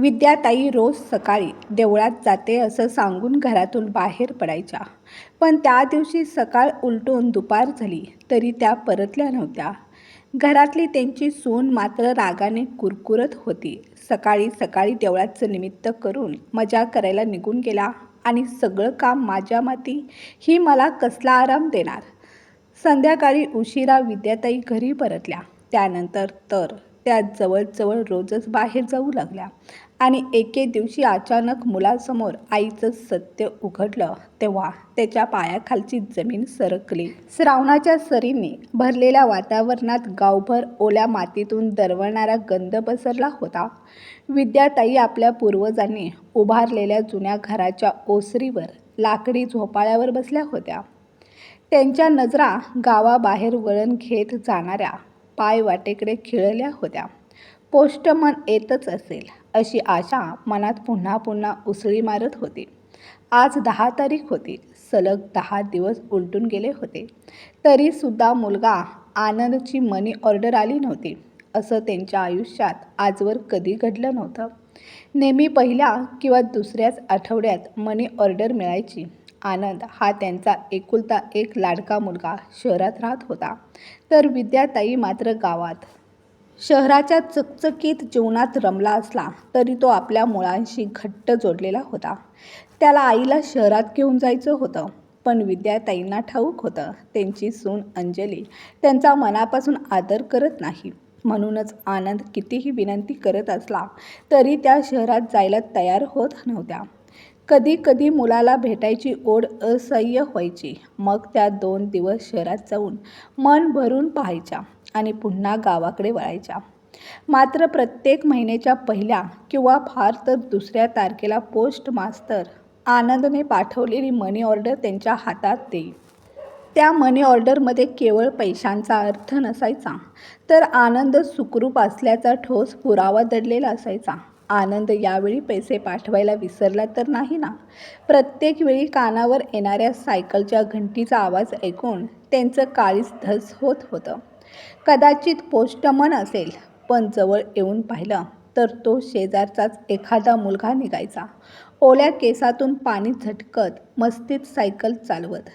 विद्याताई रोज सकाळी देवळात जाते असं सांगून घरातून बाहेर पडायच्या. पण त्या दिवशी सकाळ उलटून दुपार झाली तरी त्या परतल्या नव्हत्या. घरातली त्यांची सून मात्र रागाने कुरकुरत होती. सकाळी सकाळी देवळाचं निमित्त करून मजा करायला निघून गेला आणि सगळं काम माझ्या माती ही मला कसला आराम देणार? संध्याकाळी उशिरा विद्याताई घरी परतल्या. त्यानंतर तर त्या जवळजवळ रोजच बाहेर जाऊ लागल्या. आणि एके दिवशी अचानक मुलासमोर आईचं सत्य उघडलं तेव्हा त्याच्या पायाखालची जमीन सरकली. श्रावणाच्या सरींनी भरलेल्या वातावरणात गावभर ओल्या मातीतून दरवळणारा गंध पसरला होता. विद्याताई आपल्या पूर्वजांनी उभारलेल्या जुन्या घराच्या ओसरीवर लाकडी झोपाळ्यावर बसल्या होत्या. त्यांच्या नजरा गावाबाहेर वळण घेत जाणाऱ्या पाय वाटेकडे खिळल्या होत्या. पोस्टमन येतच असेल अशी आशा मनात पुन्हा पुन्हा उसळी मारत होती. आज दहा तारीख होती. सलग दहा दिवस उलटून गेले होते. तरीसुद्धा मुलगा आनंदची मनी ऑर्डर आली नव्हती. असं त्यांच्या आयुष्यात आजवर कधी घडलं नव्हतं. नेहमी पहिल्या किंवा दुसऱ्याच आठवड्यात मनी ऑर्डर मिळायची. आनंद हा त्यांचा एकुलता एक लाडका मुलगा शहरात राहत होता. तर विद्याताई मात्र गावात. शहराच्या चकचकीत जीवनात रमला असला तरी तो आपल्या मुळांशी घट्ट जोडलेला होता. त्याला आईला शहरात घेऊन जायचं होतं पण विद्याताईंना ठाऊक होतं त्यांची सून अंजली त्यांचा मनापासून आदर करत नाही. म्हणूनच आनंद कितीही विनंती करत असला तरी त्या शहरात जायला तयार होत नव्हत्या. कधी कधी मुलाला भेटायची ओढ असह्य व्हायची. मग त्या दोन दिवस शहरात जाऊन मन भरून पाहायच्या आणि पुन्हा गावाकडे वळायच्या. मात्र प्रत्येक महिन्याच्या पहिल्या किंवा फार तर दुसऱ्या तारखेला पोस्ट मास्तर आनंदने पाठवलेली मनी ऑर्डर त्यांच्या हातात देई त्या मनी ऑर्डरमध्ये केवळ पैशांचा अर्थ नसायचा तर आनंद सुखरूप असल्याचा ठोस पुरावा दडलेला असायचा. आनंद यावेळी पैसे पाठवायला विसरला तर नाही ना? प्रत्येक वेळी कानावर येणाऱ्या सायकलच्या घंटीचा आवाज ऐकून त्यांचं काळीच धस होत होतं. कदाचित पोस्टमन असेल पण जवळ येऊन पाहिलं तर तो शेजारचाच एखादा मुलगा निघायचा. ओल्या केसातून पाणी झटकत मस्तीत सायकल चालवत.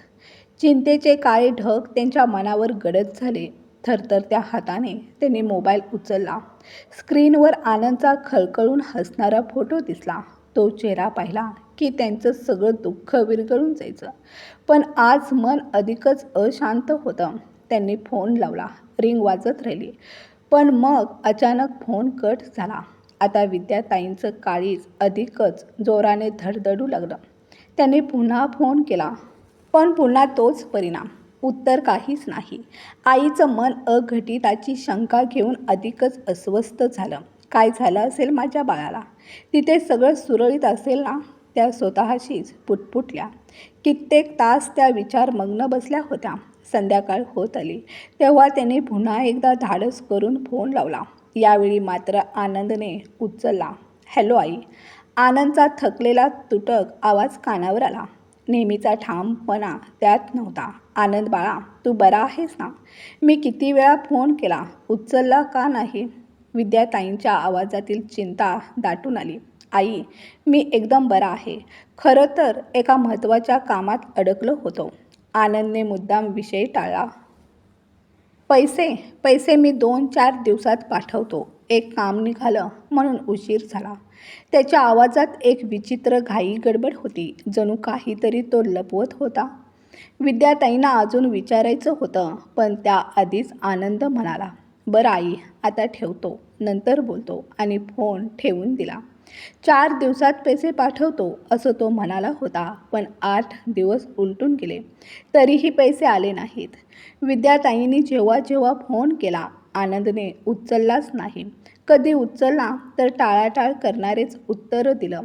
चिंतेचे काळे ढग त्यांच्या मनावर गडद झाले. थरथरत्या हाताने त्याने मोबाईल उचलला. स्क्रीनवर आनंदचा खळखळून हसणारा फोटो दिसला. तो चेहरा पाहिला की त्यांचं सगळं दुःख विरघळून जायचं. पण आज मन अधिकच अशांत होतं. त्यांनी फोन लावला. रिंग वाजत राहिली. पण मग अचानक फोन कट झाला. आता विद्याताईंचं काळीज अधिकच जोराने धडधडू लागलं. त्यांनी पुन्हा फोन केला. पण पुन्हा तोच परिणाम. उत्तर काहीच नाही. आईचं मन अघटिताची शंका घेऊन अधिकच अस्वस्थ झालं. काय झालं असेल माझ्या बाळाला? तिथे सगळं सुरळीत असेल ना? त्या स्वतःशीच पुटपुटल्या. कित्येक तास त्या विचारमग्न बसल्या होत्या. संध्याकाळ होत आली. तेव्हा त्याने पुन्हा एकदा धाडस करून फोन लावला. यावेळी मात्र आनंदने उचलला. हॅलो आई. आनंदचा थकलेला तुटक आवाज कानावर आला. नेहमीचा ठामपणा त्यात नव्हता. आनंद बाळा तू बरा आहेस ना? मी किती वेळा फोन केला उचलला का नाही? विद्याताईंच्या आवाजातील चिंता दाटून आली. आई मी एकदम बरा आहे. खरं तर एका महत्त्वाच्या कामात अडकलो होतो. आनंदने मुद्दाम विषय टाळला. पैसे पैसे मी दोन चार दिवसात पाठवतो. एक काम निघालं म्हणून उशीर झाला. त्याच्या आवाजात एक विचित्र घाई गडबड होती. जणू काहीतरी तो लपवत होता. विद्याताईंना अजून विचारायचं होतं पण त्याआधीच आनंद म्हणाला बरं आई आता ठेवतो. नंतर बोलतो आणि फोन ठेवून दिला. चार दिवसात पैसे पाठवतो असं तो म्हणाला होता पण आठ दिवस उलटून गेले. तरीही पैसे आले नाहीत. विद्याताईंनी जेव्हा जेव्हा फोन केला आनंदने उचललाच नाही. कधी उचलला तर टाळाटाळ करणारेच उत्तरं दिलं.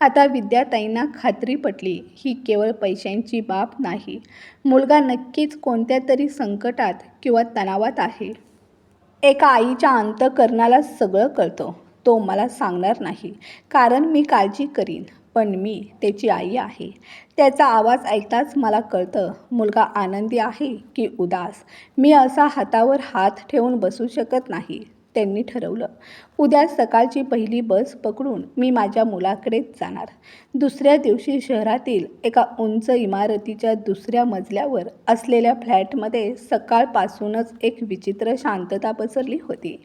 आता विद्याताईंना खात्री पटली ही केवळ पैशांची बाब नाही. मुलगा नक्कीच कोणत्या तरी संकटात किंवा तणावात आहे. एका आईच्या अंतकरणाला सगळं कळतं. तो मला सांगणार नाही कारण मी काळजी करीन पण मी त्याची आई आहे. त्याचा आवाज ऐकताच मला कळतं मुलगा आनंदी आहे की उदास. मी असा हातावर हात ठेवून बसू शकत नाही. त्यांनी ठरवलं. उद्या सकाळची पहिली बस पकडून मी माझ्या मुलाकडेच जाणार. दुसऱ्या दिवशी शहरातील एका उंच इमारतीच्या दुसऱ्या मजल्यावर असलेल्या फ्लॅटमध्ये सकाळपासूनच एक विचित्र शांतता पसरली होती.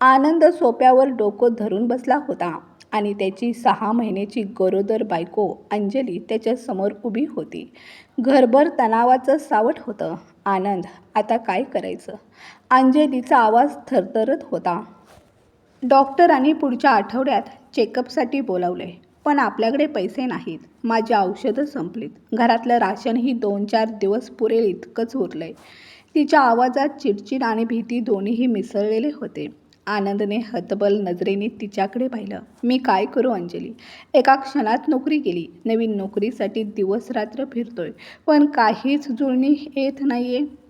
आनंद सोप्यावर डोकं धरून बसला होता आणि त्याची सहा महिन्याची गरोदर बायको अंजली त्याच्यासमोर उभी होती. घरभर तणावाचं सावट होतं. आनंद आता काय करायचं? अंजलीचा आवाज थरथरत होता. डॉक्टरांनी पुढच्या आठवड्यात चेकअपसाठी बोलावले पण आपल्याकडे पैसे नाहीत. माझी औषधं संपलीत. घरातलं राशनही दोन चार दिवस पुरेल इतकंच उरलं आहे तिच्या आवाजात चिडचिड आणि भीती दोन्हीही मिसळलेले होते. आनंदने हतबल नजरेने तिच्याकडे पाहिलं. मी काय करू अंजली? एका क्षणात नोकरी केली. नवीन नोकरीसाठी दिवस रात्र फिरतोय. पण काहीच जुळणी येत नाही आहे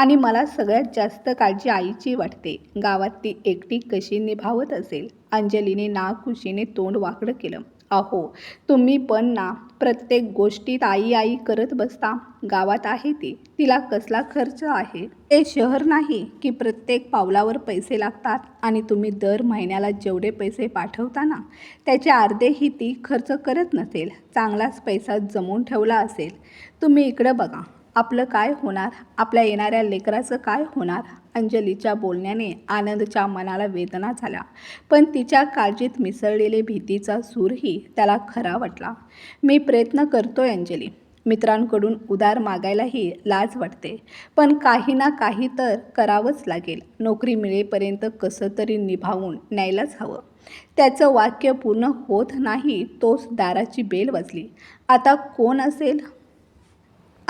आणि मला सगळ्यात जास्त काळजी आईची वाटते. गावात ती एकटी कशी निभावत असेल? अंजलीने नाखुशीने तोंड वाकडं केलं. अहो तुम्ही पण ना प्रत्येक गोष्टीत आई आई करत बसता. गावात आहे ती. तिला कसला खर्च आहे? ते शहर नाही की प्रत्येक पावलावर पैसे लागतात आणि तुम्ही दर महिन्याला जेवढे पैसे पाठवता ना त्याचे अर्धेही ती खर्च करत नसेल. चांगलाच पैसा जमवून ठेवला असेल. तुम्ही इकडं बघा. आपलं काय होणार? आपल्या येणाऱ्या लेकराचं काय होणार? अंजलीच्या बोलण्याने आनंदच्या मनाला वेदना झाल्या. पण तिच्या काळजीत मिसळलेले भीतीचा सूरही त्याला खरा वाटला. मी प्रयत्न करतोय अंजली. मित्रांकडून उदार मागायलाही लाज वाटते. पण काही ना काही तर करावंच लागेल. नोकरी मिळेपर्यंत कसं तरी निभावून न्यायलाच हवं. त्याचं वाक्य पूर्ण होत नाही तोच दाराची बेल वाजली. आता कोण असेल?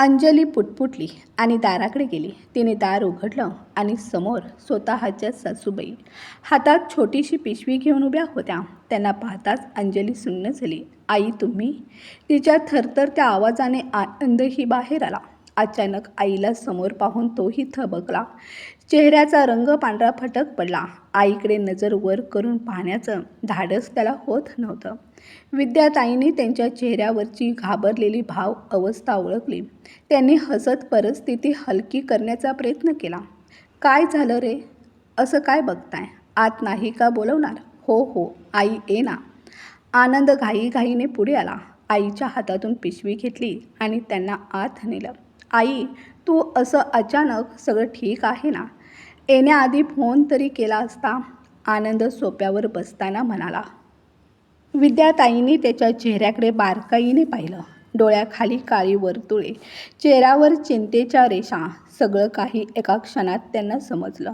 अंजली पुटपुटली आणि दाराकडे गेली. तिने दार उघडलं आणि समोर स्वतःच्या सासूबाई. हातात छोटीशी पिशवी घेऊन उभ्या होत्या. त्यांना पाहताच अंजली सुन्न झाली. आई तुम्ही? तिच्या थरथरत्या आवाजाने आनंदही बाहेर आला. अचानक आईला समोर पाहून तोही थबकला. चेहऱ्याचा रंग पांढरा फटक पडला. आईकडे नजर वर करून पाहण्याचं धाडस त्याला होत नव्हतं. विद्याताईंनी त्यांच्या चेहऱ्यावरची घाबरलेली भाव अवस्था ओळखली. त्यांनी हसत परिस्थिती हलकी करण्याचा प्रयत्न केला. काय झालं रे? असं काय बघताय? आत नाही का बोलवणार? हो हो आई ये ना. आनंद घाईघाईने पुढे आला. आईच्या हातातून पिशवी घेतली आणि त्यांना आत नेलं. आई तू असं अचानक सगळं ठीक आहे ना? येण्याआधी फोन तरी केला असता? आनंद सोप्यावर बसताना म्हणाला. विद्याताईंनी त्याच्या चेहऱ्याकडे बारकाईने पाहिलं. डोळ्याखाली काळी वर्तुळे चेहऱ्यावर चिंतेच्या रेषा सगळं काही एका क्षणात त्यांना समजलं.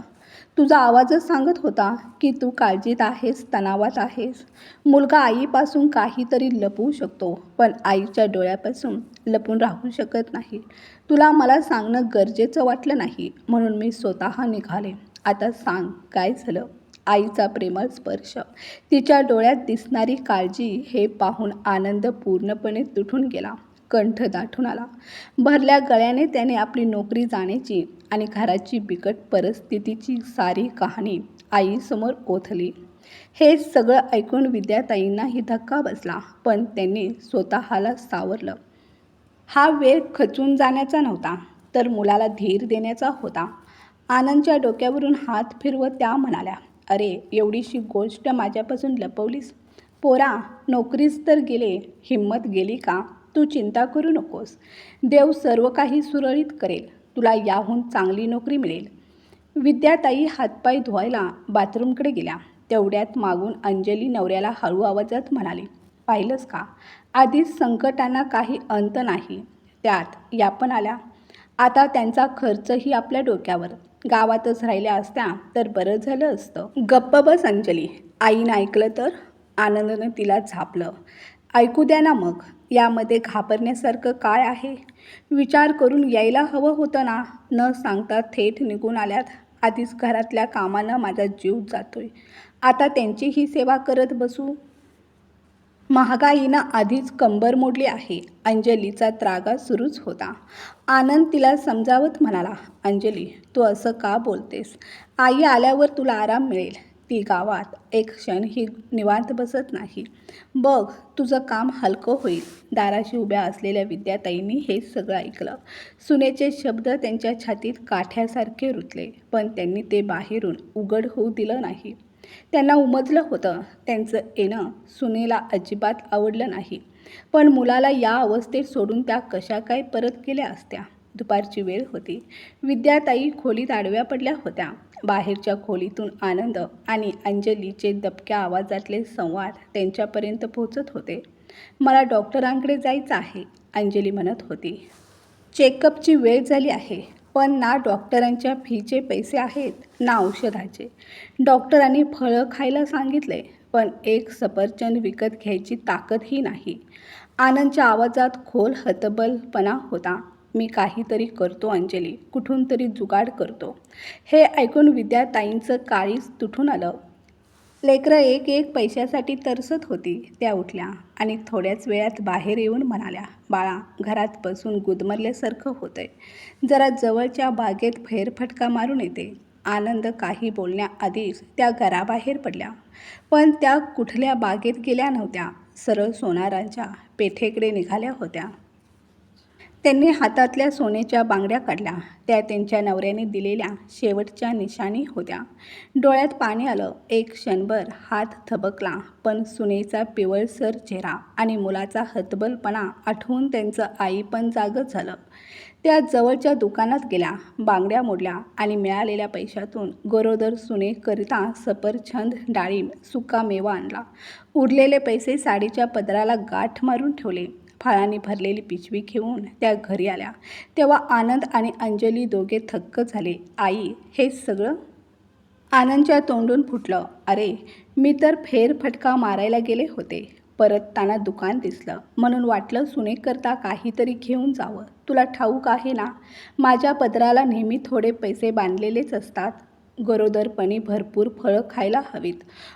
तुझा आवाजच सांगत होता की तू काळजीत आहेस तणावात आहेस. मुलगा आईपासून काहीतरी लपवू शकतो पण आईच्या डोळ्यापासून लपून राहू शकत नाही. तुला मला सांगणं गरजेचं वाटलं नाही म्हणून मी स्वतः निघाले. आता सांग काय झालं? आईचा प्रेमळ स्पर्श. तिच्या डोळ्यात दिसणारी काळजी हे पाहून आनंद पूर्णपणे तुटून गेला. कंठ दाटून आला. भरल्या गळ्याने त्याने आपली नोकरी जाण्याची आणि घराची बिकट परिस्थितीची सारी कहाणी आईसमोर ओथली. हे सगळं ऐकून विद्याताईंनाही धक्का बसला पण त्यांनी स्वतःला सावरलं. हा वेळ खचून जाण्याचा नव्हता तर मुलाला धीर देण्याचा होता. आनंदच्या डोक्यावरून हात फिरवत त्या म्हणाल्या अरे एवढीशी गोष्ट माझ्यापासून लपवलीस? पोरा नोकरीस तर गेले हिंमत गेली का? तू चिंता करू नकोस. देव सर्व काही सुरळीत करेल. तुला याहून चांगली नोकरी मिळेल. विद्याताई हातपाय धुवायला बाथरूमकडे गेल्या. तेवढ्यात मागून अंजली नवऱ्याला हळू आवाजात म्हणाली पाहिलंस का? आधीच संकटांना काही अंत नाही. त्यात या पण आल्या. आता त्यांचा खर्चही आपल्या डोक्यावर. गावातच राहिल्या असत्या तर बरं झालं असतं. गप्प बस अंजली. आईनं ऐकलं तर आनंदानं तिला झापलं. ऐकू द्या ना मग यामध्ये घाबरण्यासारखं काय आहे? विचार करून यायला हवं होतं ना? न सांगता थेट निघून आल्यात. आधीच घरातल्या कामानं माझा जीव जातोय. आता त्यांची ही सेवा करत बसू? महागाईनं आधीच कंबर मोडली आहे. अंजलीचा त्रागा सुरूच होता. आनंद तिला समजावत म्हणाला अंजली तू असं का बोलतेस? आई आल्यावर तुला आराम मिळेल. ती गावात एक क्षण ही निवांत बसत नाही. बघ तुझं काम हलकं होईल. दाराशी उभ्या असलेल्या विद्याताईंनी हे सगळं ऐकलं. सुनेचे शब्द त्यांच्या छातीत काठ्यासारखे रुतले पण त्यांनी ते बाहेरून उघड होऊ दिलं नाही. त्यांना उमजलं होतं. त्यांचं येणं सुनेला अजिबात आवडलं नाही. पण मुलाला या अवस्थेत सोडून त्या कशा काय परत गेल्या असत्या? दुपारची वेळ होती. विद्याताई खोलीत आडव्या पडल्या होत्या. बाहेरच्या खोलीतून आनंद आणि अंजलीचे दबक्या आवाजातले संवाद त्यांच्यापर्यंत पोहोचत होते. मला डॉक्टरांकडे जायचं आहे अंजली म्हणत होती. चेकअपची वेळ झाली आहे. पण ना डॉक्टरांच्या फीचे पैसे आहेत ना औषधाचे. डॉक्टरांनी फळं खायला सांगितले पण एक सफरचंद विकत घ्यायची ताकदही नाही. आनंदच्या आवाजात खोल हतबलपणा होता. मी काहीतरी करतो अंजली. कुठून तरी जुगाड करतो. हे ऐकून विद्याताईंचं काळीच तुटून आलं. लेकरं एक एक पैशासाठी तरसत होती त्या उठल्या आणि थोड्याच वेळात बाहेर येऊन म्हणाल्या बाळा घरात बसून गुदमरल्यासारखं होतं आहे जरा जवळच्या बागेत फेरफटका मारून येते. आनंद काही बोलण्याआधीच त्या घराबाहेर पडल्या. पण त्या कुठल्या बागेत गेल्या नव्हत्या. सरळ सोनारांच्या पेठेकडे निघाल्या होत्या. त्यांनी हातातल्या सोन्याच्या बांगड्या काढल्या. त्या त्यांच्या नवऱ्याने दिलेल्या शेवटच्या निशाणी होत्या. डोळ्यात पाणी आलं. एक क्षणभर हात थबकला. पण सुनेचा पिवळसर चेहरा आणि मुलाचा हतबलपणा आठवून त्यांचं आई पण जागच झालं. त्या जवळच्या दुकानात गेल्या. बांगड्या मोडल्या आणि मिळालेल्या पैशातून गरोदर सुनेकरिता सफरछंद डाळिंब सुका मेवा आणला. उरलेले पैसे साडीच्या पदराला गाठ मारून ठेवले. फळांनी भरलेली पिशवी घेऊन त्या घरी आल्या. तेव्हा आनंद आणि अंजली दोघे थक्क झाले. आई हे सगळं? आनंदच्या तोंडून फुटलं. अरे मी तर फेरफटका मारायला गेले होते. परतताना दुकान दिसलं. म्हणून वाटलं सुनेकरता काहीतरी घेऊन जावं. तुला ठाऊक आहे ना? माझ्या पदराला नेहमी थोडे पैसे बांधलेलेच असतात. गरोदरपणी भरपूर फळं खायला हवीत.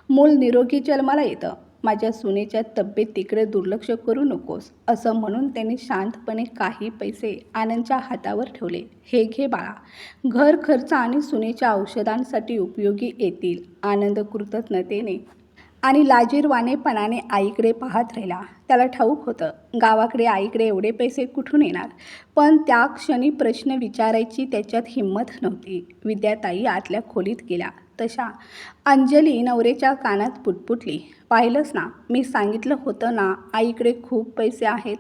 मूल निरोगी जन्माला येतं. माझ्या सुनेच्या तब्येतीकडे दुर्लक्ष करू नकोस असं म्हणून त्याने शांतपणे काही पैसे आनंदच्या हातावर ठेवले. हे घे बाळा. घर खर्च आणि सुनेच्या औषधांसाठी उपयोगी येतील आनंद कृतज्ञतेने. आणि लाजीरवानेपणाने आईकडे पाहत राहिला. त्याला ठाऊक होतं गावाकडे आईकडे एवढे पैसे कुठून येणार? पण त्या क्षणी प्रश्न विचारायची त्याच्यात हिंमत नव्हती. विद्याताई आतल्या खोलीत गेल्या. तशा. अंजली नवरेच्या कानात पुटपुटली. पाहिलंच ना मी सांगितलं होतं ना आईकडे खूप पैसे आहेत.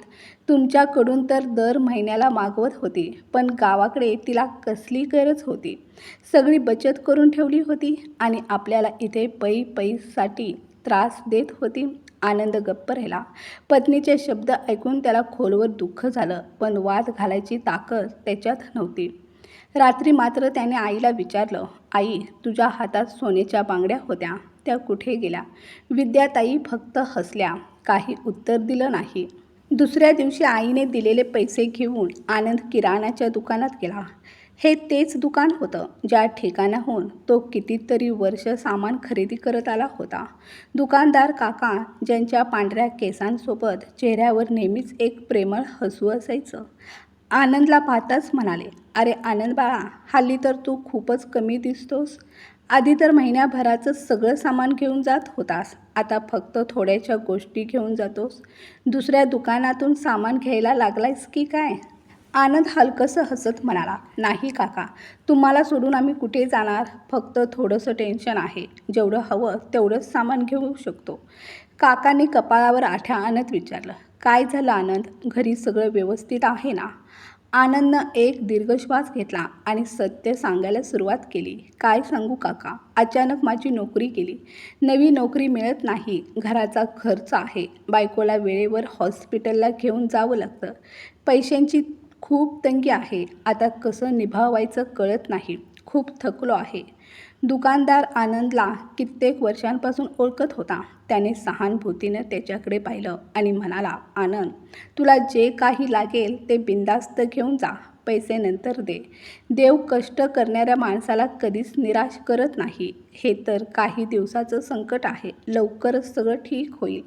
तुमच्याकडून तर दर महिन्याला मागवत होती पण गावाकडे तिला कसली गरज होती? सगळी बचत करून ठेवली होती आणि आपल्याला इथे पै पैसाठी त्रास देत होती? आनंद गप्प राहिला. पत्नीचे शब्द ऐकून त्याला खोलवर दुःख झालं पण वाद घालायची ताकद त्याच्यात नव्हती. रात्री मात्र त्याने आईला विचारलं आई तुझ्या हातात सोन्याच्या बांगड्या होत्या. त्या कुठे गेल्या? विद्याताई फक्त हसल्या. काही उत्तर दिलं नाही. दुसऱ्या दिवशी आईने दिलेले पैसे घेऊन आनंद किराणाच्या दुकानात गेला. हे तेच दुकान होतं ज्या ठिकाणाहून तो कितीतरी वर्ष सामान खरेदी करत आला होता. दुकानदार काका ज्यांच्या पांढऱ्या केसांसोबत चेहऱ्यावर नेहमीच एक प्रेमळ हसू असायचं. आनंदला पाहताच म्हणाले अरे आनंद बाळा हल्ली तर तू खूपच कमी दिसतोस. आधी तर महिन्याभराचं सगळं सामान घेऊन जात होतास. आता फक्त थोड्याशा गोष्टी घेऊन जातोस. दुसऱ्या दुकानातून सामान घ्यायला लागलायस की काय? आनंद हलकंसं हसत म्हणाला नाही काका तुम्हाला सोडून आम्ही कुठे जाणार? फक्त थोडंसं टेन्शन आहे. जेवढं हवं तेवढंच सामान घेऊ शकतो. काकांनी कपाळावर आठ्या आणत विचारलं काय झालं आनंद? घरी सगळं व्यवस्थित आहे ना? आनंदनं एक दीर्घ श्वास घेतला आणि सत्य सांगायला सुरुवात केली. काय सांगू काका? अचानक माझी नोकरी केली नवी नोकरी मिळत नाही. घराचा खर्च आहे. बायकोला वेळेवर हॉस्पिटलला घेऊन जावं लागतं. पैशांची खूप तंगी आहे. आता कसं निभावायचं कळत नाही. खूप थकलो आहे. दुकानदार आनंदला कित्येक वर्षांपासून ओळखत होता. त्याने सहानुभूतीनं त्याच्याकडे पाहिलं आणि म्हणाला आनंद तुला जे काही लागेल ते बिंदास्त घेऊन जा. पैसे नंतर दे. देव कष्ट करणाऱ्या माणसाला कधीच निराश करत नाही. हे तर काही दिवसाचं संकट आहे. लवकरच सगळं ठीक होईल.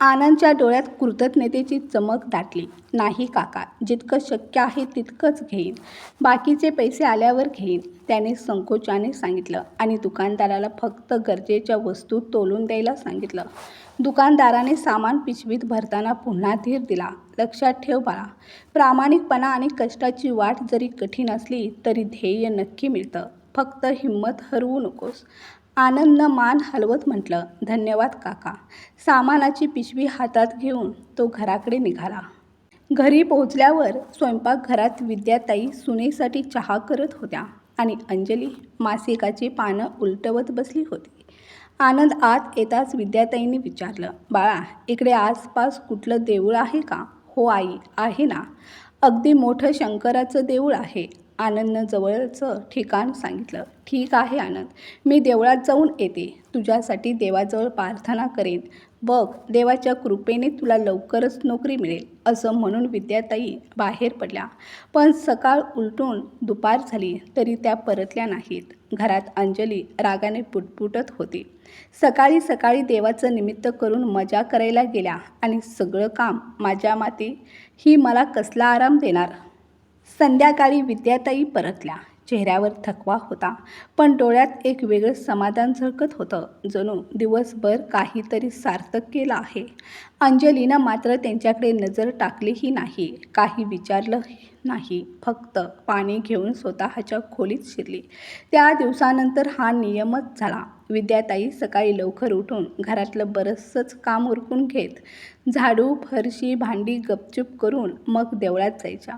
आनंदच्या डोळ्यात कृतज्ञतेची चमक दाटली. नाही काका जितकं शक्य आहे तितकंच घेईन. बाकीचे पैसे आल्यावर घेईन त्याने संकोचाने सांगितलं आणि दुकानदाराला फक्त गरजेच्या वस्तू तोलून द्यायला सांगितलं. दुकानदाराने सामान पिशवीत भरताना पुन्हा धीर दिला. लक्षात ठेव बाळा प्रामाणिकपणा आणि कष्टाची वाट जरी कठीण असली तरी ध्येय नक्की मिळतं. फक्त हिंमत हरवू नकोस. आनंदनं मान हलवत म्हटलं धन्यवाद काका. सामानाची पिशवी हातात घेऊन तो घराकडे निघाला. घरी पोहोचल्यावर स्वयंपाकघरात विद्याताई सुनेसाठी चहा करत होत्या आणि अंजली मासिकाची पानं उलटवत बसली होती. आनंद आत येताच विद्याताईंनी विचारलं बाळा इकडे आसपास कुठलं देऊळ आहे का? हो आई आहे ना. अगदी मोठं शंकराचं देऊळ आहे. आनंदनं जवळचं ठिकाण सांगितलं. ठीक आहे आनंद. मी देवळात जाऊन येते. तुझ्यासाठी देवाजवळ प्रार्थना करेन. बघ देवाच्या कृपेने तुला लवकरच नोकरी मिळेल असं म्हणून विद्याताई बाहेर पडल्या. पण सकाळ उलटून दुपार झाली तरी त्या परतल्या नाहीत. घरात अंजली रागाने पुटपुटत होती. सकाळी सकाळी देवाचं निमित्त करून मजा करायला गेल्या आणि सगळं काम माझ्या माती ही मला कसला आराम देणार? संध्याकाळी विद्याताई परतल्या. चेहऱ्यावर थकवा होता पण डोळ्यात एक वेगळं समाधान झळकत होतं. जणू दिवसभर काहीतरी सार्थक केलं आहे. अंजलीनं मात्र त्यांच्याकडे नजर टाकलीही नाही. काही विचारलं नाही. फक्त पाणी घेऊन स्वतःच्या खोलीत शिरली. त्या दिवसानंतर हा नियमच झाला. विद्याताई सकाळी लवकर उठून घरातलं बरंचसंच काम उरकून घेत झाडू फरशी भांडी गपचूप करून मग देवळात जायच्या.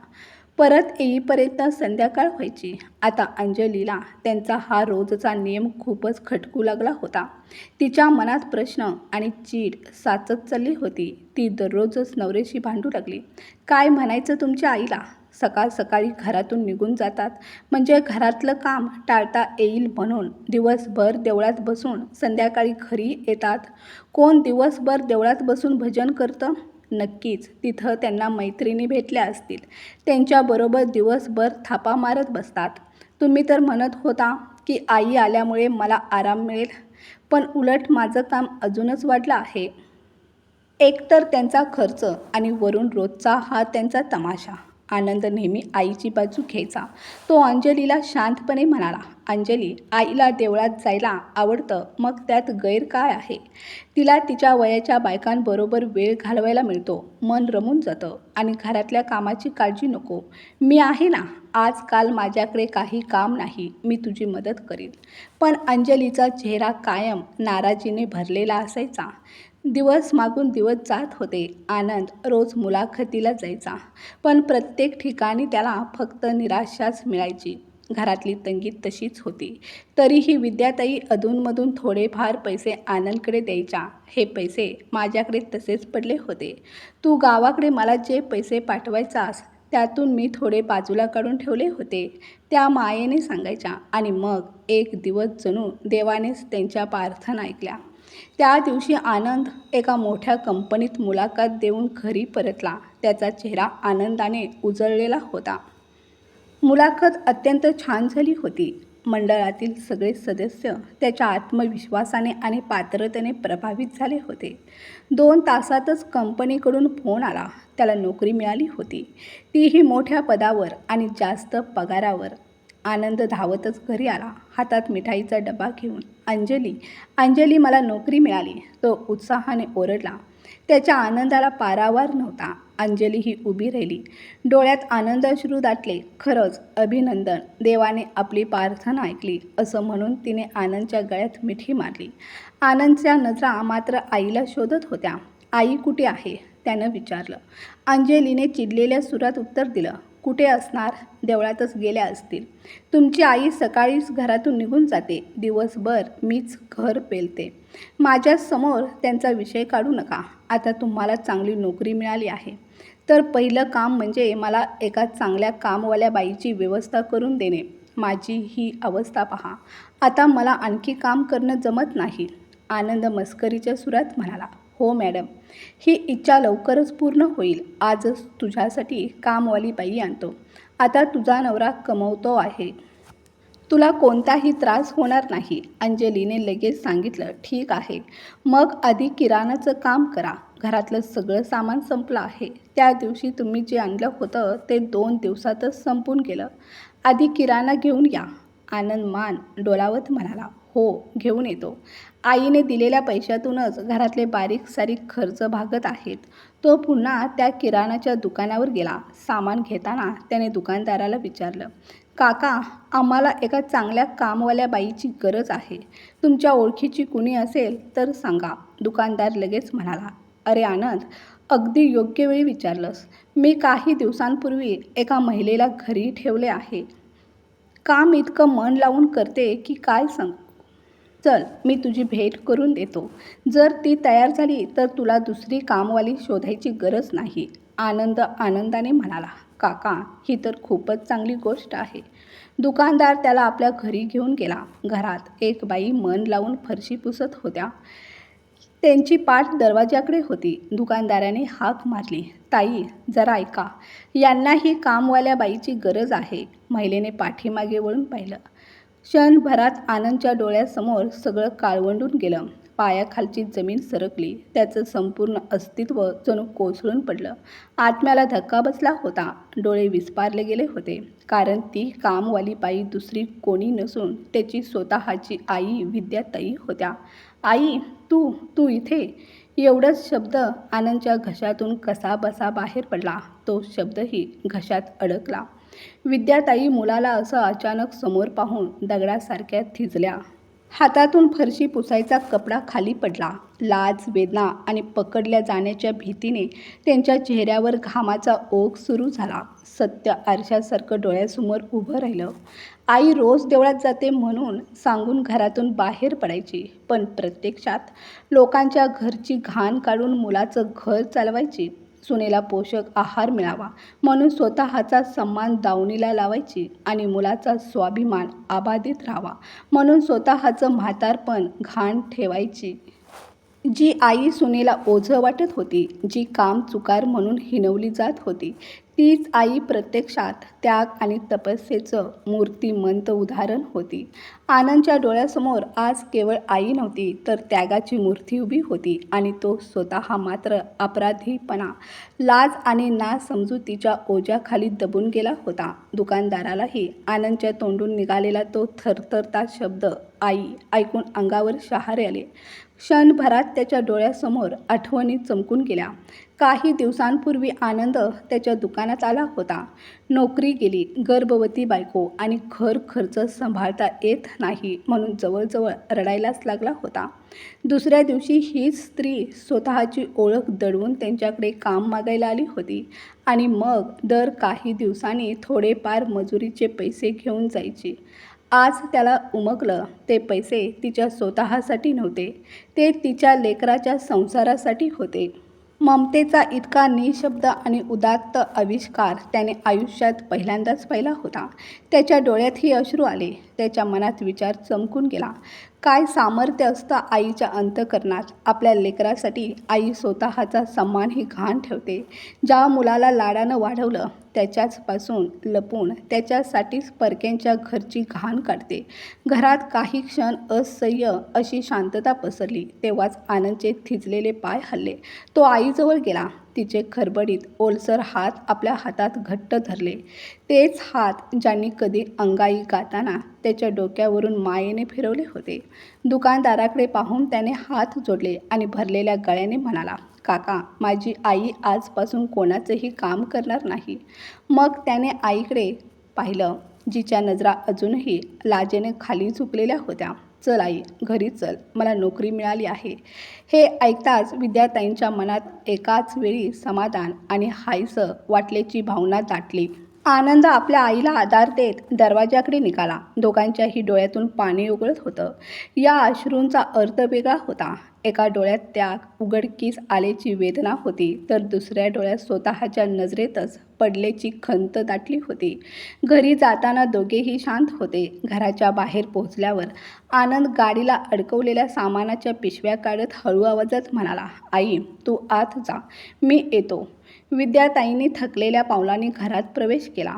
परत येईपर्यंत संध्याकाळ व्हायची. आता अंजलीला त्यांचा हा रोजचा नियम खूपच खटकू लागला होता. तिच्या मनात प्रश्न आणि चीड साचत चालली होती. ती दररोजच नवरेशी भांडू लागली. काय म्हणायचं तुमच्या आईला? सकाळ सकाळी घरातून निघून जातात. म्हणजे घरातलं काम टाळता येईल म्हणून दिवसभर देवळात बसून संध्याकाळी घरी येतात. कोण दिवसभर देवळात बसून भजन करतं? नक्कीच तिथं त्यांना मैत्रिणी भेटल्या असतील. त्यांच्याबरोबर दिवसभर थापा मारत बसतात. तुम्ही तर म्हणत होता की आई आल्यामुळे मला आराम मिळेल पण उलट माझं काम अजूनच वाढलं आहे. एकतर त्यांचा खर्च आणि वरून रोजचा हा त्यांचा तमाशा. आनंद नेहमी आईची बाजू घ्यायचा. तो अंजलीला शांतपणे म्हणाला अंजली आईला देवळात जायला आवडतं मग त्यात गैर काय आहे? तिला तिच्या वयाच्या बायकांबरोबर वेळ घालवायला मिळतो मन रमून जातं आणि घरातल्या कामाची काळजी नको. मी आहे ना आजकाल माझ्याकडे काही काम नाही मी तुझी मदत करीन. पण अंजलीचा चेहरा कायम नाराजीने भरलेला असायचा. दिवस मागून दिवस जात होते. आनंद रोज मुलाखतीला जायचा. पण प्रत्येक ठिकाणी त्याला फक्त निराशाच मिळायची. घरातली तंगी तशीच होती. तरीही विद्याताई अधूनमधून थोडेफार पैसे आनंदकडे द्यायच्या. हे पैसे माझ्याकडे तसेच पडले होते. तू गावाकडे मला जे पैसे पाठवायचास त्यातून मी थोडे बाजूला काढून ठेवले होते. त्या मायेने सांगायच्या. आणि मग एक दिवस जणू देवानेच त्यांच्या प्रार्थना ऐकल्या. त्या दिवशी आनंद एका मोठ्या कंपनीत मुलाखत देऊन घरी परतला. त्याचा चेहरा आनंदाने उजळलेला होता. मुलाखत अत्यंत छान झाली होती. मंडळातील सगळे सदस्य त्याच्या आत्मविश्वासाने आणि पात्रतेने प्रभावित झाले होते. दोन तासातच कंपनीकडून फोन आला. त्याला नोकरी मिळाली होती. तीही मोठ्या पदावर आणि जास्त पगारावर. आनंद धावतच घरी आला. हातात मिठाईचा डबा घेऊन अंजली अंजली मला नोकरी मिळाली. तो उत्साहाने ओरडला. त्याच्या आनंदाला पारावार नव्हता. अंजली ही उभी राहिली. डोळ्यात आनंदाश्रू दाटले. खरंच अभिनंदन. देवाने आपली प्रार्थना ऐकली. असं म्हणून तिने आनंदच्या गळ्यात मिठी मारली. आनंदच्या नजरा मात्र आईला शोधत होत्या. आई कुठे आहे? त्यानं विचारलं. अंजलीने चिडलेल्या सुरात उत्तर दिलं. कुठे असणार? देवळातच गेल्या असतील. तुमची आई सकाळीच घरातून निघून जाते. दिवसभर मीच घर पेलते. माझ्यासमोर त्यांचा विषय काढू नका. आता तुम्हाला चांगली नोकरी मिळाली आहे. तर पहिलं काम म्हणजे मला एका चांगल्या कामवाल्या बाईची व्यवस्था करून देणे. माझी ही अवस्था पहा. आता मला आणखी काम करणं जमत नाही. आनंद मस्करीच्या सुरात म्हणाला. हो मॅडम. ही इच्छा लवकरच पूर्ण होईल. आजच तुझ्यासाठी कामवाली बाई आणतो. आता तुझा नवरा कमवतो आहे. तुला कोणताही त्रास होणार नाही. अंजलीने लगेच सांगितलं ठीक आहे. मग आधी किराणाचं काम करा. घरातलं सगळं सामान संपलं आहे. त्या दिवशी तुम्ही जे आणलं होतं ते दोन दिवसातच संपून गेलं. आधी किराणा घेऊन या. आनंद मान डोलावत म्हणाला हो घेऊन येतो. आईने दिलेल्या पैशातूनच घरातले बारीक सारीक खर्च भागत आहेत. तो पुन्हा त्या किराणाच्या दुकानावर गेला. सामान घेताना त्याने दुकानदाराला विचारलं काका आम्हाला एका चांगल्या कामवाल्या बाईची गरज आहे. तुमच्या ओळखीची कुणी असेल तर सांगा. दुकानदार लगेच म्हणाला अरे आनंद अगदी योग्य वेळी विचारलंस. मी काही दिवसांपूर्वी एका महिलेला घरी ठेवले आहे. काम इतकं मन लावून करते की काय सांग? चल मी तुझी भेट करून देतो. जर ती तयार झाली तर तुला दुसरी कामवाली शोधायची गरज नाही. आनंद आनंदाने म्हणाला काका ही तर खूपच चांगली गोष्ट आहे. दुकानदार त्याला आपल्या घरी घेऊन गेला. घरात एक बाई मन लावून फरशी पुसत होत्या. त्यांची पाठ दरवाजाकडे होती. दुकानदाराने हाक मारली ताई जरा ऐका. यांना ही कामवाल्या बाईची गरज आहे. महिलेने पाठीमागे वळून पाहिलं. क्षणभरात आनंदच्या डोळ्यासमोर सगळं काळवंडून गेलं. पायाखालची जमीन सरकली. त्याचं संपूर्ण अस्तित्व जणू कोसळून पडलं. आत्म्याला धक्का बसला होता. डोळे विस्पारले गेले होते. कारण ती कामवाली बाई दुसरी कोणी नसून त्याची स्वतःची आई विद्याताई होत्या. आई तू तू इथे? एवढंच शब्द आनंदच्या घशातून कसा बसा बाहेर पडला. तो शब्दही घशात अडकला. विद्याताई मुलाला असं अचानक समोर पाहून दगडासारख्या थिजल्या. हातातून फरशी पुसायचा कपडा खाली पडला. लाज वेदना आणि पकडल्या जाण्याच्या भीतीने त्यांच्या चेहऱ्यावर घामाचा ओघ सुरू झाला. सत्य आरशासारखं डोळ्यासमोर उभं राहिलं. आई रोज देवळात जाते म्हणून सांगून घरातून बाहेर पडायची. पण प्रत्यक्षात लोकांच्या घरची घाण काढून मुलाचं घर चालवायची. सुनेला पोषक आहार मिळावा. म्हणून स्वतःचा सन्मान दावणीला लावायची आणि मुलाचा स्वाभिमान आबाधित राहावा. म्हणून स्वतःचं म्हातारपण घाण ठेवायची. जी आई सुनेला ओझं वाटत होती जी काम चुकार म्हणून हिनवली जात होती तीच आई प्रत्यक्षात त्याग आणि तपस्येचं मूर्तिमंत उदाहरण होती. आनंदच्या डोळ्यासमोर आज केवळ आई नव्हती तर त्यागाची मूर्ती उभी होती आणि तो स्वतः मात्र अपराधीपणा. लाज आणि नासमजुतीच्या ओझ्याखाली दबून गेला होता. दुकानदारालाही आनंदच्या तोंडून निघालेला तो थरथरता शब्द आई ऐकून अंगावर शहारे आले. क्षणभरात त्याच्या डोळ्यासमोर आठवणी चमकून गेल्या. काही दिवसांपूर्वी आनंद त्याच्या दुकानात आला होता. नोकरी गेली गर्भवती बायको आणि घर खर्च सांभाळता येत नाही म्हणून जवळजवळ रडायलाच लागला होता. दुसऱ्या दिवशी हीच स्त्री स्वतःची ओळख दडवून त्यांच्याकडे काम मागायला आली होती आणि मग दर काही दिवसांनी थोडेफार मजुरीचे पैसे घेऊन जायची. आज त्याला उमगलं ते पैसे तिच्या स्वतःसाठी नव्हते ते तिच्या लेकराच्या संसारासाठी होते. ममतेचा इतका निशब्द आणि उदात्त आविष्कार त्याने आयुष्यात पहिल्यांदाच पाहिला होता. त्याच्या डोळ्यातही अश्रू आले. त्याच्या मनात विचार चमकून गेला. काय सामर्थ्य असतं आईच्या अंतकरणात? आपल्या लेकरासाठी आई स्वतःचा सन्मान ही घाण ठेवते. ज्या मुलाला लाडानं वाढवलं त्याच्याचपासून लपून त्याच्यासाठीच परक्यांच्या घरची घाण काढते. घरात काही क्षण असह्य अशी शांतता पसरली तेव्हाच आनंदचे थिजलेले पाय हल्ले. तो आईजवळ गेला. तिचे खरबडीत ओलसर हात आपल्या हातात घट्ट धरले. तेच हात ज्यांनी कधी अंगाई गाताना त्याच्या डोक्यावरून मायेने फिरवले होते. दुकानदाराकडे पाहून त्याने हात जोडले आणि भरलेल्या गळ्याने म्हणाला काका माझी आई आजपासून कोणाचंही काम करणार नाही. मग त्याने आईकडे पाहिलं जिच्या नजरा अजूनही लाजेने खाली झुकलेल्या होत्या. चल आई घरी चल. मला नोकरी मिळाली आहे. हे ऐकताच विद्यार्थ्यांच्या मनात एकाच वेळी समाधान आणि हायसं वाटल्याची भावना दाटली. आनंद आपल्या आईला आधार देत दरवाजाकडे निघाला. दोघांच्याही डोळ्यातून पाणी उगळत होतं. या अश्रूंचा अर्थ वेगळा होता. एका डोळ्यात त्याग उघडकीस आल्याची वेदना होती. तर दुसऱ्या डोळ्यात स्वतःच्या नजरेतच पडल्याची खंत दाटली होती. घरी जाताना दोघेही शांत होते. घराच्या बाहेर पोहोचल्यावर आनंद गाडीला अडकवलेल्या सामानाच्या पिशव्या काढत हळू आवाजात म्हणाला आई तू आत जा. मी येतो. विद्याताईंनी थकलेल्या पावलांनी घरात प्रवेश केला.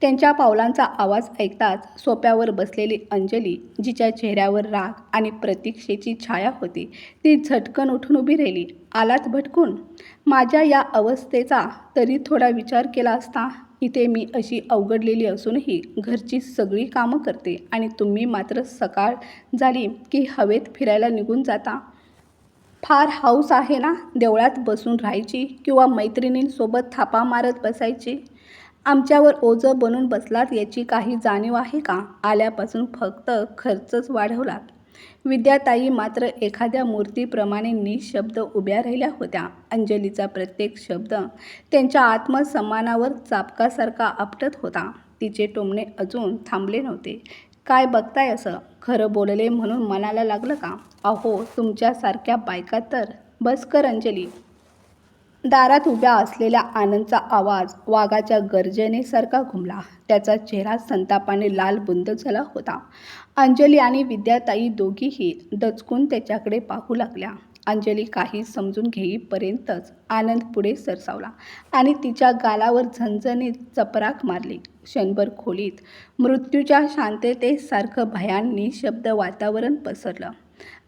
त्यांच्या पावलांचा आवाज ऐकताच सोप्यावर बसलेली अंजली जिच्या चेहऱ्यावर राग आणि प्रतीक्षेची छाया होती ती झटकन उठून उभी राहिली. आलात भटकून? माझ्या या अवस्थेचा तरी थोडा विचार केला असता इथे मी अशी अवघडलेली असूनही घरची सगळी कामं करते आणि तुम्ही मात्र सकाळ झाली की हवेत फिरायला निघून जाता. फार हाऊस आहे ना देवळात बसून राहायची किंवा मैत्रिणींसोबत थापा मारत बसायची? आमच्यावर ओझं बनून बसलात याची काही जाणीव आहे का? आल्यापासून फक्त खर्चच वाढवलात. विद्याताई मात्र एखाद्या मूर्तीप्रमाणे निशब्द उभ्या राहिल्या होत्या. अंजलीचा प्रत्येक शब्द त्यांच्या आत्मसन्मानावर चापकासारखा आपटत होता. तिचे टोमणे अजून थांबले नव्हते. काय बघताय असं? खरं बोलले म्हणून मनाला लागलं का? अहो तुमच्यासारख्या बायका तर बस कर अंजली. दारात उभ्या असलेल्या आनंदचा आवाज वाघाच्या गर्जनेसारखा घुमला. त्याचा चेहरा संतापाने लाल बुंद झाला होता. अंजली आणि विद्याताई दोघीही दचकून त्याच्याकडे पाहू लागल्या. अंजली काही समजून घेईपर्यंतच आनंद पुढे सरसावला आणि तिच्या गालावर झणझणीत चपराक मारली. क्षणभर खोलीत मृत्यूच्या शांततेसारखं भयान निशब्द वातावरण पसरलं.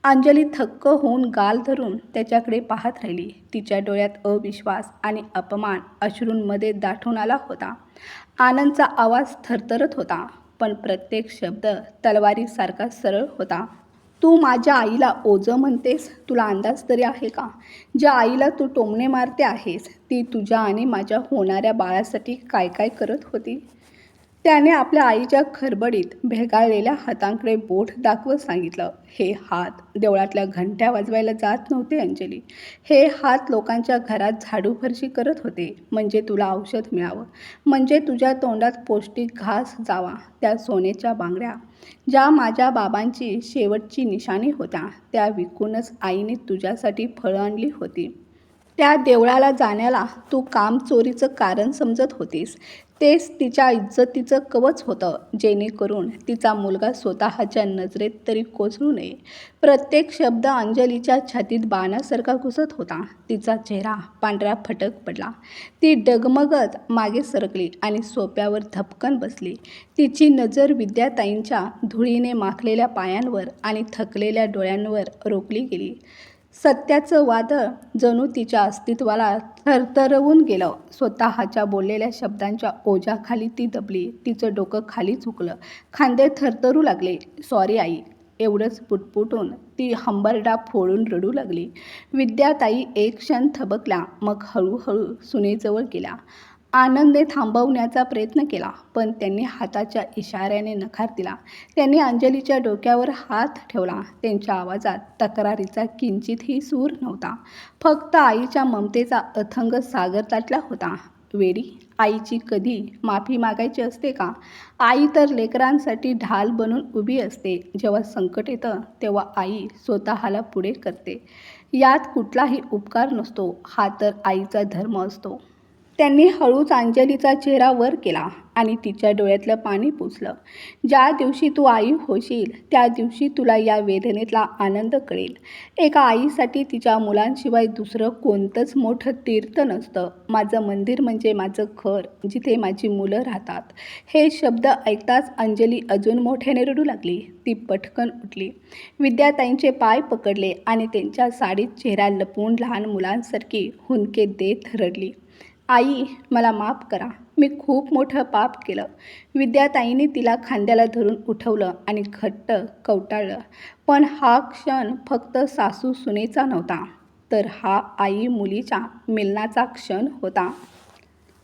अंजली थक्क होऊन गाल धरून त्याच्याकडे पाहत राहिली. तिच्या डोळ्यात अविश्वास आणि अपमान अश्रूंमध्ये दाटून आला होता. आनंदचा आवाज थरथरत होता पण प्रत्येक शब्द तलवारीसारखा सरळ होता. तू माझ्या आईला ओझं म्हणतेस? तुला अंदाज तरी आहे का? ज्या आईला तू टोमणे मारते आहेस ती तुझ्या आणि माझ्या होणाऱ्या बाळासाठी काय काय करत होती? त्याने आपल्या आईच्या खरबडीत भेगाळलेल्या हातांकडे बोट दाखवत सांगितलं हे हात देवळातल्या घंट्या वाजवायला जात नव्हते अंजली. हे हात लोकांच्या घरात झाडू फरशी करत होते. म्हणजे तुला औषध मिळावं. म्हणजे तुझ्या तोंडात पौष्टिक घास जावा त्या सोन्याच्या बांगड्या. ज्या माझ्या बाबांची शेवटची निशाणी होत्या त्या विकूनच आईने तुझ्यासाठी फळं आणली होती. त्या देवळाला जाण्याला तू काम चोरीचं कारण समजत होतीस. तेच तिच्या इज्जतीचं कवच होतं. जेणेकरून तिचा मुलगा स्वतःच्या नजरेत तरी कोसळू नये. प्रत्येक शब्द अंजलीच्या छातीत बाणासारखा घुसत होता. तिचा चेहरा पांढरा फटक पडला. ती डगमगत मागे सरकली आणि सोप्यावर धपकन बसली. तिची नजर विद्याताईंच्या धुळीने माखलेल्या पायांवर आणि थकलेल्या डोळ्यांवर रोखली गेली. सत्याचं वादळ जणू तिच्या अस्तित्वाला थरथरवून गेलं. स्वतःच्या बोललेल्या शब्दांच्या ओझ्याखाली ती दबली. तिचं डोकं खाली झुकलं. खांदे थरथरू लागले. सॉरी आई. एवढंच पुटपुटून ती हंबरडा फोडून रडू लागली. विद्याताई एक क्षण थबकला मग हळूहळू सुनेजवळ गेला आनंदने थांबवण्याचा प्रयत्न केला पण त्यांनी हाताच्या इशाऱ्याने नकार दिला. त्यांनी अंजलीच्या डोक्यावर हात ठेवला. त्यांच्या आवाजात तक्रारीचा किंचितही सूर नव्हता. फक्त आईच्या ममतेचा अथंग सागर ताटला होता. वेडी आईची कधी माफी मागायची असते का? आई तर लेकरांसाठी ढाल बनून उभी असते. जेव्हा संकट येतं तेव्हा आई स्वतःला पुढे करते. यात कुठलाही उपकार नसतो. हा तर आईचा धर्म असतो. त्यांनी हळूच अंजलीचा चेहरा वर केला आणि तिच्या डोळ्यातलं पाणी पुसलं. ज्या दिवशी तू आई होशील त्या दिवशी तुला या वेदनेतला आनंद कळेल. एका आईसाठी तिच्या मुलांशिवाय दुसरं कोणतंच मोठं तीर्थ नसतं. माझं मंदिर म्हणजे माझं घर जिथे माझी मुलं राहतात. हे शब्द ऐकताच अंजली अजून मोठ्याने रडू लागली. ती पटकन उठली. विद्याताईंचे पाय पकडले आणि त्यांच्या साडीत चेहरा लपवून लहान मुलांसारखी हुंदके देत रडली. आई मला माफ करा. मी खूप मोठं पाप केलं. विद्याताईने तिला खांद्याला धरून उठवलं आणि घट्ट कवटाळलं. पण हा क्षण फक्त सासू सुनेचा नव्हता तर हा आई मुलीच्या मिलनाचा क्षण होता.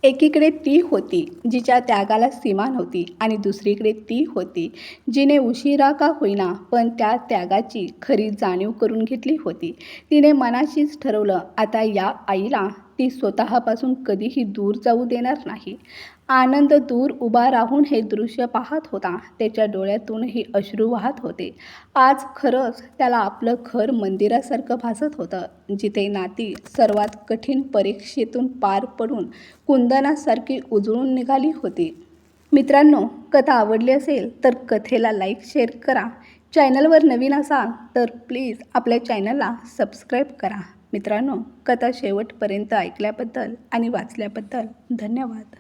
एकीकडे ती होती जिच्या त्यागाला सीमा नव्हती आणि दुसरीकडे ती होती जिने उशिरा का होईना पण त्या त्यागाची खरी जाणीव करून घेतली होती. तिने मनाशीच ठरवलं आता या आईला ती स्वतःपासून कधीही दूर जाऊ देणार नाही. आनंद दूर उभा राहून हे दृश्य पाहत होता. त्याच्या डोळ्यातूनही अश्रू वाहत होते. आज खरंच त्याला आपलं घर मंदिरासारखं भासत होतं. जिथे नाती सर्वात कठीण परीक्षेतून पार पडून कुंदनासारखी उजळून निघाली होती. मित्रांनो कथा आवडली असेल तर कथेला लाईक शेअर करा. चॅनलवर नवीन असाल तर प्लीज आपल्या चॅनलला सबस्क्राईब करा. मित्रांनो कथा शेवटपर्यंत ऐकल्याबद्दल आणि वाचल्याबद्दल धन्यवाद.